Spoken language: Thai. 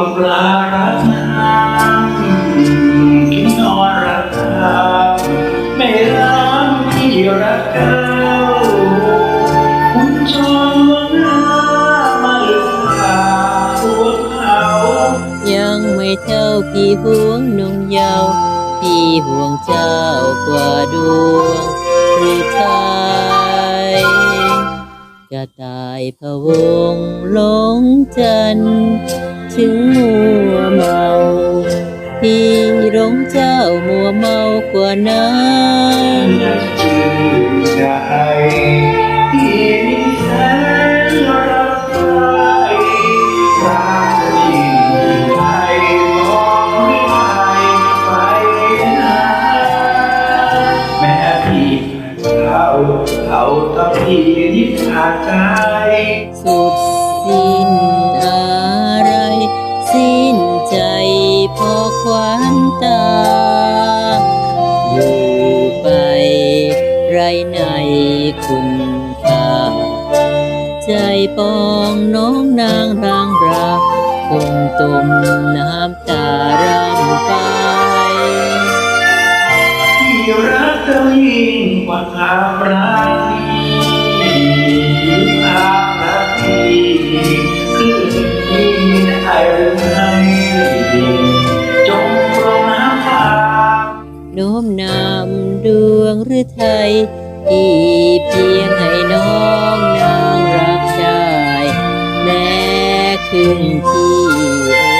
รักเจ้ายิ่งกว่าปลารักน้ำกินนอนรักข้าไม่รักที่รักเจ้าคุณจองว่าหน้ามาหรือเปล่าพวกเขา ยังไม่เท่าพี่ห่วงนุ่งเยาวพี่ห่วงเจ้ากว่าดวงหรือไทย ระตายพะวงหลงจันถึงมัวเมาพี่หลงเจ้ามัวเมากว่านั้น ที่เขาเขาต้องพี่นิดขาใจสุดสิ้นอะไร สิ้นใจพอควันตา อยู่ไปไรในคุณค่า ใจปองน้องนางรางรักคงต้มน้ำ เจ้ายิ่งกว่าความรักนี้ความรักนี้คือที่ได้หรือไม่จงโปรดน้ำตาโน้มนำดวงหรือไทยที่เพียงให้น้องนางรักได้แม้คืนที่